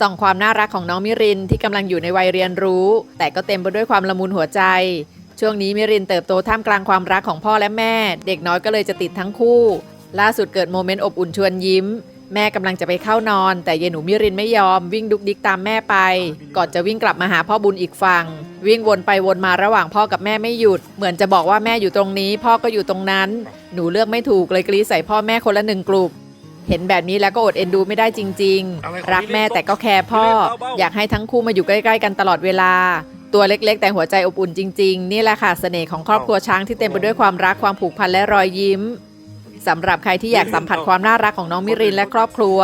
ส่องความน่ารักของน้องมิรินที่กำลังอยู่ในวัยเรียนรู้ แต่ก็เต็มไปด้วยความละมุนหัวใจ ช่วงนี้มิรินเติบโตท่ามกลางความรักของพ่อและแม่ เด็กน้อยก็เลยจะติดทั้งคู่ ล่าสุดเกิดโมเมนต์อบอุ่นชวนยิ้ม แม่กำลังจะไปเข้านอน แต่เยหนูมิรินไม่ยอมวิ่งดุกดิกตามแม่ไป ก่อนจะวิ่งกลับมาหาพ่อบุญอีกฝั่งวิ่งวนไปวนมาระหว่างพ่อกับแม่ไม่หยุด เหมือนจะบอกว่าแม่อยู่ตรงนี้ พ่อก็อยู่ตรงนั้น หนูเลือกไม่ถูกเลยกรีดใส่พ่อแม่คนละหนึ่งกลุ่ม เห็นแบบนี้แล้วก็อดเอ็นดูไม่ได้จริง ๆ รักแม่แต่ก็แคร์พ่อ อยากให้ทั้งคู่มาอยู่ใกล้ๆกันตลอดเวลา ตัวเล็กๆ แต่หัวใจอบอุ่นจริง ๆ นี่แหละค่ะเสน่ห์ของครอบครัวช้างที่เต็มไปด้วยความรักความผูกพันและรอยยิ้มสำหรับใครที่อยากสัมผัสความน่ารักของน้องมิรินและครอบครัว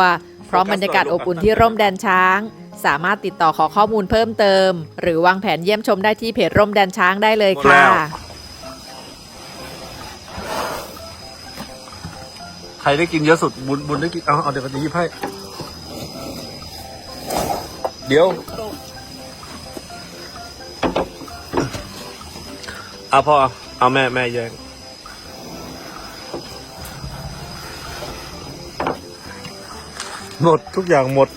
พร้อมบรรยากาศอบอุ่นที่ร่มแดนช้าง สามารถติดต่อขอข้อมูลเพิ่มเติม หรือวางแผนเยี่ยมชมได้ที่เพจร่มแดนช้างได้เลยค่ะ ใครได้กินเยอะสุดบุญบุญได้กินเอาเอาเดี๋ยวกันจะยิบให้เดี๋ยวเอาพ่อเอาเอาแม่แม่แย่งหมดทุกอย่างหมด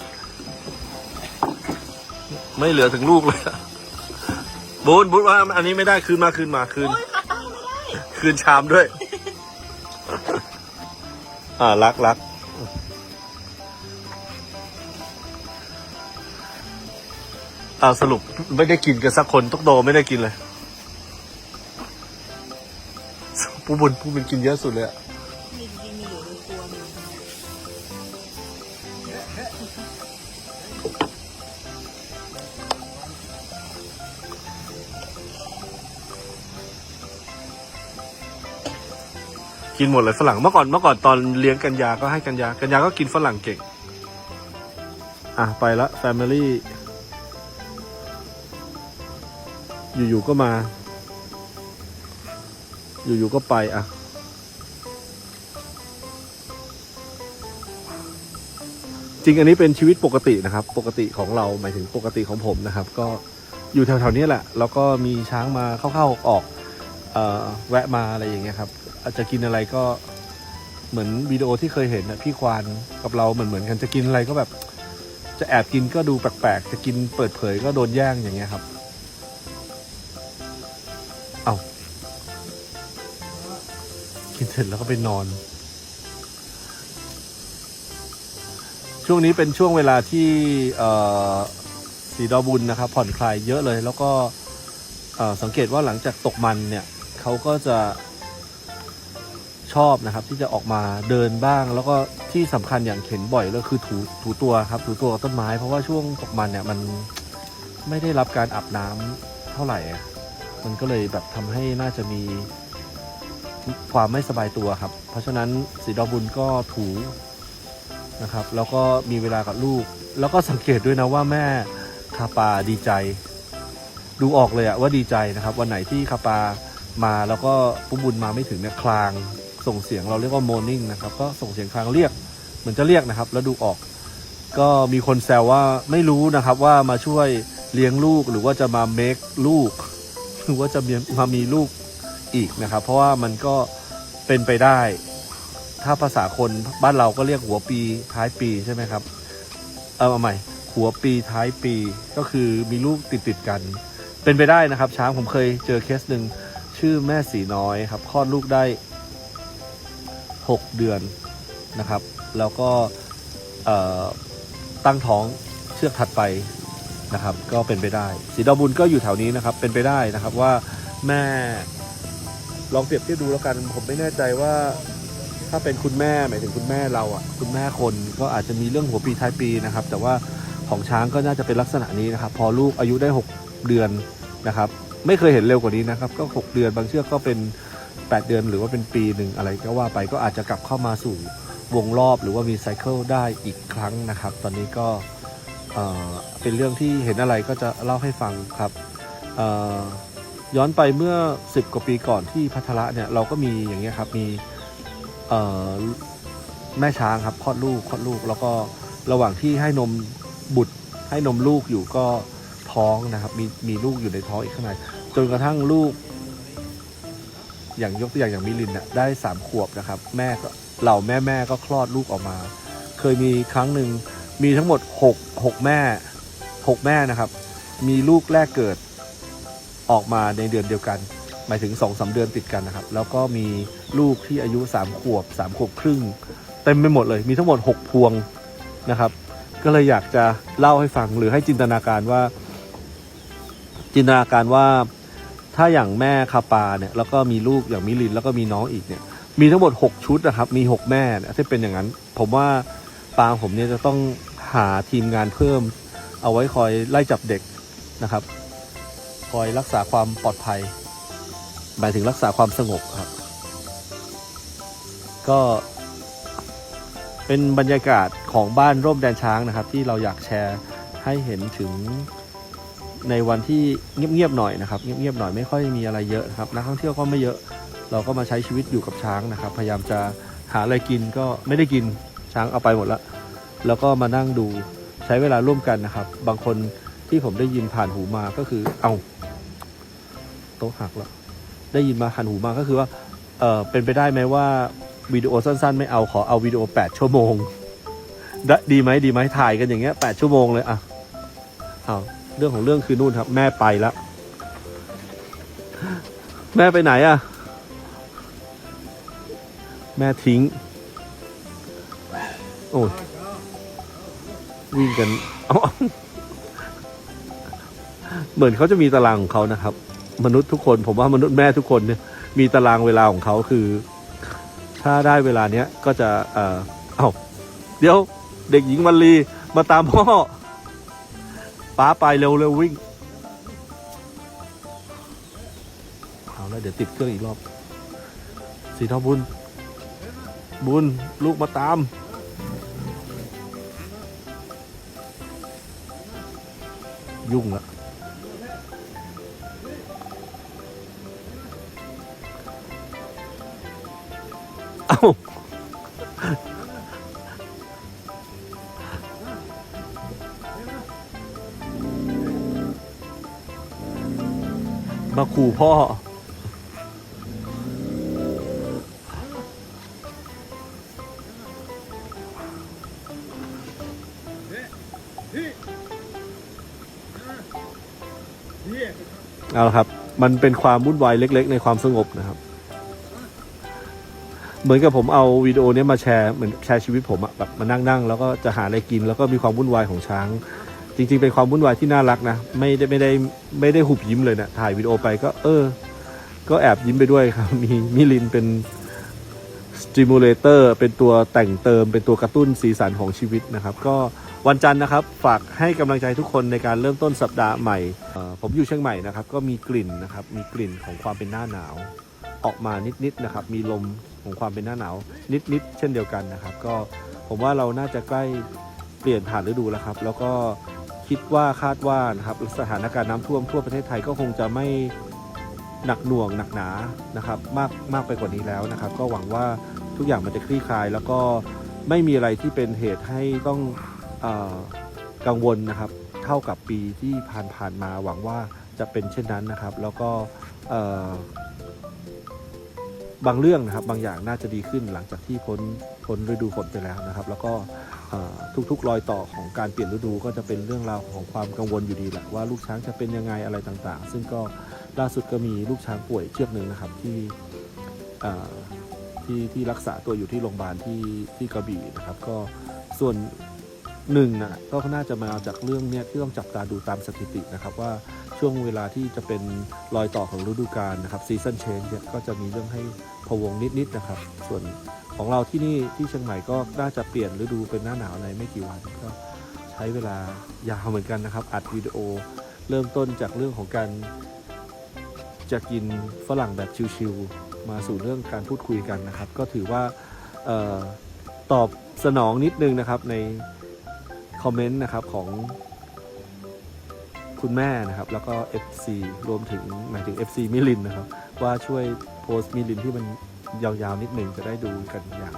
ไม่เหลือถึงลูกเลยอะบุญบุญว่าอันนี้ไม่ได้คืนมาคืนมาคืน คืนชามด้วย อ่ารักรักอ่าสรุปไม่ได้กินกันสักคนตุ๊กโดไม่ได้กินเลย ผู้บุญผู้บุญกินเยอะสุดเลยอะ กินหมดเลยฝรั่งเมื่อก่อนเมื่อก่อนตอนเลี้ยงกันยาก็ให้กันยา กันยาก็กินฝรั่งเก่ง อะไปละแฟมิลี่อยู่ๆก็มา อยู่ๆก็ไปอะจริงอันนี้เป็นชีวิตปกตินะครับ ปกติของเราหมายถึงปกติของผมนะครับ ก็อยู่แถวๆนี้แหละ แล้วก็มีช้างมาเข้าๆออกๆเออแวะมาอะไรอย่างเงี้ยครับ อาจจะกินอะไรก็เหมือนวิดีโอที่เคยเห็นนะพี่ควานกับเราเหมือนเหมือนกันจะกินอะไรก็แบบ จะแอบกินก็ดูแปลกๆ จะกินเปิดเผยก็โดนแย่งอย่างเงี้ยครับ เอากินเสร็จแล้วก็ไปนอน ช่วงนี้เป็นช่วงเวลาที่สีดอบุญนะครับ ผ่อนคลายเยอะเลย แล้วก็สังเกตว่าหลังจากตกมันเนี่ยเขาก็จะ ชอบนะครับ ที่จะออกมาเดินบ้าง แล้วก็ที่สำคัญอย่างเห็นบ่อยก็คือถูถูตัวครับ ถูตัวกับต้นไม้ เพราะว่าช่วงตกมันเนี่ยมันไม่ได้รับการอาบน้ำเท่าไหร่ มันก็เลยแบบทำให้น่าจะมีความไม่สบายตัวครับ เพราะฉะนั้นสีดอบุญก็ถูนะครับ แล้วก็มีเวลากับลูก แล้วก็สังเกตด้วยนะว่าแม่คาปาดีใจ ดูออกเลยอะว่าดีใจนะครับ วันไหนที่คาปามาแล้วก็ปุ้มบุญมาไม่ถึงเนี่ยคลาง ส่งเสียงเราเรียกว่าโมนิ่งนะครับ ก็ส่งเสียงคลางเรียก เหมือนจะเรียกนะครับ แล้วดูออก ก็มีคนแซวว่าไม่รู้นะครับว่ามาช่วยเลี้ยงลูกหรือว่าจะมาเมคลูก หรือว่าจะมีมามีลูกอีกนะครับ เพราะว่ามันก็เป็นไปได้ ถ้าภาษาคนบ้านเราก็เรียกหัวปีท้ายปีใช่ไหมครับเอออาใหม่ หัวปีท้ายปีก็คือมีลูกติดติดกัน เป็นไปได้นะครับ ช้างผมเคยเจอเคสหนึ่งชื่อแม่สีน้อยครับคลอดลูกได้ 6 เดือนนะครับ แล้วก็ตั้งท้องเชือกถัดไปนะครับ ก็เป็นไปได้สีดอบุญก็อยู่แถวนี้นะครับ เป็นไปได้นะครับว่าแม่ลองเปรียบเทียบดูแล้วกัน ผมไม่แน่ใจว่าถ้าเป็นคุณแม่หมายถึงคุณแม่เราอะ คุณแม่คนก็อาจจะมีเรื่องหัวปีท้ายปีนะครับ แต่ว่าของช้างก็น่าจะเป็นลักษณะนี้นะครับ พอลูกอายุได้ 6 เดือนนะครับ ไม่เคยเห็นเร็วกว่านี้นะครับ ก็ 6 เดือนบางเชือกก็เป็น 8 เดือนหรือว่าเป็นปีหนึ่งอะไรก็ว่าไปก็อาจจะกลับเข้ามาสู่วงรอบหรือว่ามีไซเคิลได้อีกครั้งนะครับ ตอนนี้ก็เป็นเรื่องที่เห็นอะไรก็จะเล่าให้ฟังครับย้อนไปเมื่อ 10 กว่าปีก่อนที่พัทระเนี่ยเราก็มีอย่างเงี้ยครับมีแม่ช้างครับคลอดลูกคลอดลูก แล้วก็ระหว่างที่ให้นมบุตรให้นมลูกอยู่ก็ท้องนะครับมีมีลูกอยู่ในท้องอีกข้างในจนกระทั่งลูก อย่างยกตัวอย่างอย่างมิลินน่ะได้สามขวบนะครับ แม่ก็เหล่าแม่แม่ก็คลอดลูกออกมา เคยมีครั้งหนึ่งมีทั้งหมดหกหกแม่หกแม่นะครับ มีลูกแรกเกิดออกมาในเดือนเดียวกัน หมายถึงสองสาเดือนติดกันนะครับ แล้วก็มีลูกที่อายุสามขวบสามขวบครึ่งเต็มไปหมดเลย มีทั้งหมดหกพวงนะครับ ก็เลยอยากจะเล่าให้ฟังหรือให้จินตนาการว่า จินตนาการว่า ถ้าอย่างแม่คาปาเนี่ยแล้วก็มีลูกอย่างมิลินแล้วก็มีน้องอีกเนี่ย มีทั้งหมด 6 ชุดนะครับ มี 6 แม่เนี่ยถ้าเป็นอย่างนั้น ผมว่าปางผมเนี่ยจะต้องหาทีมงานเพิ่ม เอาไว้คอยไล่จับเด็กนะครับ คอยรักษาความปลอดภัย หมายถึงรักษาความสงบครับ ก็เป็นบรรยากาศของบ้านร่มแดนช้างนะครับ ที่เราอยากแชร์ให้เห็นถึง ในวันที่เงียบๆหน่อยนะครับเงียบๆหน่อยไม่ค่อยมีอะไรเยอะนะครับนักท่องเที่ยวก็ไม่เยอะเราก็มาใช้ชีวิตอยู่กับช้างนะครับ พยายามจะหาอะไรกินก็ไม่ได้กินช้างเอาไปหมดแล้วแล้วก็มานั่งดูใช้เวลาร่วมกันนะครับ บางคนที่ผมได้ยินผ่านหูมาก็คือเอาโต๊ะหักแล้วได้ยินมาผ่านหูมาก็คือว่าเออเป็นไปได้ไหมว่าวิดีโอสั้นๆ ไม่เอาขอเอาวิดีโอ 8 ชั่วโมงได้ดีไหมดีไหมถ่ายกันอย่างเงี้ย 8 ชั่วโมงเลยอะเอา เรื่องของเรื่องคือนู่นครับ แม่ไปแล้ว แม่ไปไหนอะ แม่ทิ้ง โอ้ยวิ่งกันเอาเหมือนเขาจะมีตารางของเขานะครับ มนุษย์ทุกคนผมว่ามนุษย์แม่ทุกคนเนี่ย มีตารางเวลาของเขาคือ ถ้าได้เวลาเนี้ยก็จะ เอ่อเอ้าเดี๋ยวเด็กหญิงวันลีมาตามพ่อ ป้าไปเร็วเร็ววิ่ง เอาแล้วเดี๋ยวติดเครื่องอีกรอบ สีทองบุญ บุญลูกมาตาม ยุ่งละเอ้า มาขู่พ่อ เอาละครับ มันเป็นความวุ่นวายเล็ก ๆ ในความสงบนะครับ เหมือนกับผมเอาวิดีโอนี้มาแชร์เหมือนแชร์ชีวิตผมอะแบบมานั่งนั่งแล้วก็จะหาอะไรกินแล้วก็มีความวุ่นวายของช้าง จริง ๆ เป็นความวุ่นวายที่น่ารักนะ ไม่ได้ไม่ได้ไม่ได้หุบยิ้มเลยเนะถ่ายวิดีโอไปก็ เออ ก็แอบยิ้มไปด้วยครับ มีมิลินเป็นสติมูลเลเตอร์เป็นตัวแต่งเติม เป็นตัวกระตุ้นสีสันของชีวิตนะครับ ก็วันจันทร์นะครับ ฝากให้กำลังใจทุกคนในการเริ่มต้นสัปดาห์ใหม่ผมอยู่เชียงใหม่นะครับ ก็มีกลิ่นนะครับ มีกลิ่นของความเป็นหน้าหนาว ออกมานิดๆนะครับ มีลมของความเป็นหน้าหนาว นิดๆเช่นเดียวกันนะครับ ก็ผมว่าเราน่าจะใกล้เปลี่ยนผ่านฤดูแล้วครับ แล้วก็ คิดว่าคาดว่านะครับสถานการณ์น้ำท่วมทั่วประเทศไทยก็คงจะไม่หนักหน่วงหนักหนานะครับมากมากไปกว่านี้แล้วนะครับ ก็หวังว่าทุกอย่างมันจะคลี่คลาย แล้วก็ไม่มีอะไรที่เป็นเหตุให้ต้องอกังวลนะครับ เท่ากับปีที่ผ่านผ่านมาหวังว่าจะเป็นเช่นนั้นนะครับ แล้วก็บางเรื่องนะครับบางอย่างน่าจะดีขึ้นหลังจากที่พ้นพ้นฤดูฝนไปแล้วนะครับ แล้วก็ ทุกๆรอยต่อของการเปลี่ยนฤดูก็จะเป็นเรื่องราวของความกังวลอยู่ดีแหละว่าลูกช้างจะเป็นยังไงอะไรต่างๆ ซึ่งก็ล่าสุดก็มีลูกช้างป่วยเชือกหนึ่งนะครับที่ที่ที่รักษาตัวอยู่ที่โรงพยาบาลที่ที่กระบี่นะครับก็ส่วนหนึ่งนะก็น่าจะมาจากเรื่องเนี้ยที่ต้องจับตาดูตามสถิตินะครับว่าช่วงเวลาที่จะเป็นรอยต่อของฤดูกาลนะครับซีซันเชนเนี่ยก็จะมีเรื่องให้พะวงนิดๆนะครับ ส่วน ของเราที่นี่ที่เชียงใหม่ก็น่าจะเปลี่ยนฤดูเป็นหน้าหนาวในไม่กี่วันก็ใช้เวลายาวเหมือนกันนะครับ อัดวิดีโอเริ่มต้นจากเรื่องของการจะกินฝรั่งแบบชิวๆมาสู่เรื่องการพูดคุยกันนะครับ ก็ถือว่าออตอบสนองนิดนึงนะครับในคอมเมนต์นะครับของคุณแม่นะครับแล้วก็ FC รวมถึงหมายถึง FC มิลินนะครับ ว่าช่วยโพสต์มิลินที่มัน ยาวๆนิดหนึ่งจะได้ดูกันอย่าง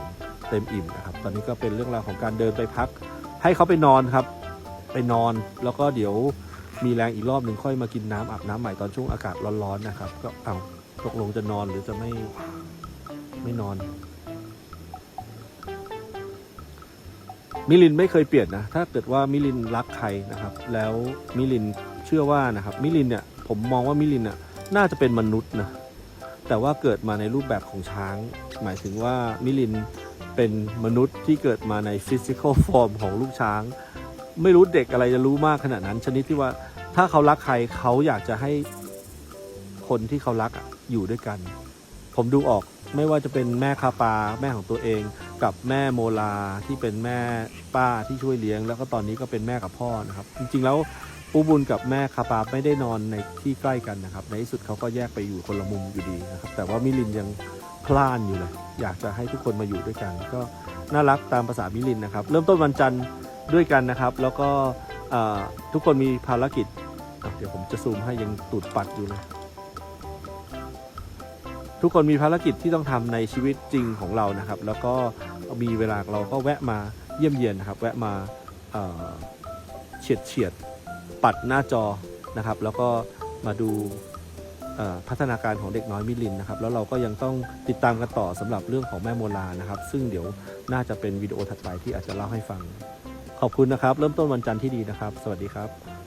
เต็มอิ่มนะครับ ตอนนี้ก็เป็นเรื่องราวของการเดินไปพัก ให้เขาไปนอนครับ ไปนอนแล้วก็เดี๋ยวมีแรงอีกรอบหนึ่งค่อยมากินน้ำอาบน้ำใหม่ตอนช่วงอากาศร้อนๆนะครับ ก็เอาตกลงจะนอนหรือจะไม่ไม่นอน มิลินไม่เคยเปลี่ยนนะ ถ้าเกิดว่ามิลินรักใครนะครับ แล้วมิลินเชื่อว่านะครับ มิลินเนี่ยผมมองว่ามิลินน่ะน่าจะเป็นมนุษย์นะ แต่ว่าเกิดมาในรูปแบบของช้าง หมายถึงว่ามิลินเป็นมนุษย์ที่เกิดมาในฟิสิกอลฟอร์มของลูกช้าง ไม่รู้เด็กอะไรจะรู้มากขนาดนั้น ชนิดที่ว่าถ้าเขารักใครเขาอยากจะให้คนที่เขารักอยู่ด้วยกัน ผมดูออกไม่ว่าจะเป็นแม่คาปาแม่ของตัวเอง กับแม่โมลาที่เป็นแม่ป้าที่ช่วยเลี้ยง แล้วก็ตอนนี้ก็เป็นแม่กับพ่อนะครับ จริงๆแล้ว ปูบุญกับแม่คาปาไม่ได้นอนในที่ใกล้กันนะครับ ในที่สุดเขาก็แยกไปอยู่คนละมุมอยู่ดีนะครับ แต่ว่ามิลินยังพล่านอยู่เลยอยากจะให้ทุกคนมาอยู่ด้วยกัน ก็น่ารักตามภาษามิลินนะครับ เริ่มต้นวันจันทร์ด้วยกันนะครับ แล้วก็ทุกคนมีภารกิจ เดี๋ยวผมจะซูมให้ยังตูดปัดอยู่เลยทุกคนมีภารกิจที่ต้องทำในชีวิตจริงของเรานะครับ แล้วก็มีเวลาเราก็แวะมาเยี่ยมเยียนนะครับ แวะมาเฉียดเฉียด ปัดหน้าจอนะครับ แล้วก็มาดูพัฒนาการของเด็กน้อยมิลินนะครับแล้วเราก็ยังต้องติดตามกันต่อสำหรับเรื่องของแม่โมลานะครับ ซึ่งเดี๋ยวน่าจะเป็นวิดีโอถัดไปที่อาจจะเล่าให้ฟัง ขอบคุณนะครับ เริ่มต้นวันจันทร์ที่ดีนะครับ สวัสดีครับ